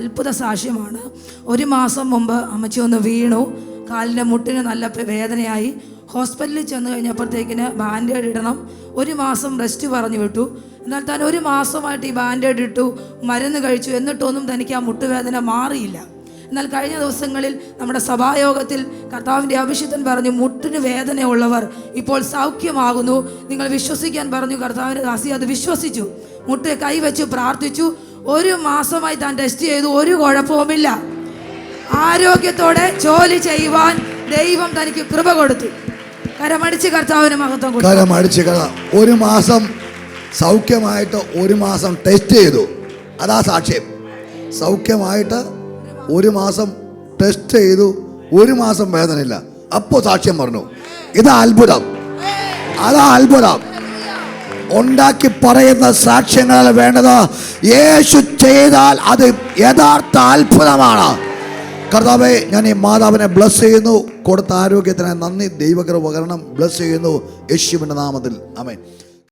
അത്ഭുത സാക്ഷ്യമാണ് ഒരു മാസം മുമ്പ് അമ്മച്ചി ഒന്ന് വീണു. കാലിന്റെ മുട്ടിന് നല്ല വേദനയായി. ഹോസ്പിറ്റലിൽ ചെന്ന് കഴിഞ്ഞപ്പോഴത്തേക്കിന് ബാൻഡേഡ് ഇടണം. ഒരു മാസം റെസ്റ്റ് പറഞ്ഞു വിട്ടു. എന്നാൽ താൻ ഒരു മാസമായിട്ട് ഈ ബാൻഡേഡ് ഇട്ടു മരുന്ന് കഴിച്ചു. എന്നിട്ടൊന്നും തനിക്ക് ആ മുട്ടുവേദന മാറിയില്ല. എന്നാൽ കഴിഞ്ഞ ദിവസങ്ങളിൽ നമ്മുടെ സഭായോഗത്തിൽ കർത്താവിന്റെ അഭിഷിത്തൻ പറഞ്ഞു മുട്ടിന് വേദനയുള്ളവർ ഇപ്പോൾ സൗഖ്യമാകുന്നു. നിങ്ങൾ വിശ്വസിക്കാൻ പറഞ്ഞു കർത്താവിന്റെ ദാസി അത് വിശ്വസിച്ചു. മുട്ട് കൈവച്ചു പ്രാർത്ഥിച്ചു. ഒരു മാസമായി താൻ ടെസ്റ്റ് ചെയ്തു ഒരു കുഴപ്പവുമില്ല. ആരോഗ്യത്തോടെ ജോലി ചെയ്യുവാൻ ദൈവം തനിക്ക് കൃപ കൊടുത്തു. കരമടിച്ച് കർത്താവിന് മഹത്വം കൊടുത്തു. കരം കഥ ഒരു മാസം സൗഖ്യമായിട്ട് ഒരു മാസം ടെസ്റ്റ് ചെയ്തു. അതാ സാക്ഷ്യം. സൗഖ്യമായിട്ട് ഒരു മാസം ടെസ്റ്റ് ചെയ്തു ഒരു മാസം വേദനയില്ല. അപ്പോൾ സാക്ഷ്യം പറഞ്ഞു. ഇതാ അത്ഭുതം. അതാ അത്ഭുതം. ഉണ്ടാക്കി പറയുന്ന സാക്ഷ്യങ്ങൾ വേണ്ടത്. യേശു ചെയ്താൽ അത് യഥാർത്ഥ അത്ഭുതമാണ്. കർത്താവെ ഞാൻ ഈ മാതാവിനെ ബ്ലസ് ചെയ്യുന്നു. കൊടുത്ത ആരോഗ്യത്തിന് നന്ദി. ദൈവകൃപകരണം ബ്ലസ് ചെയ്യുന്നു. യേശുവിന്റെ നാമത്തിൽ. അമേൻ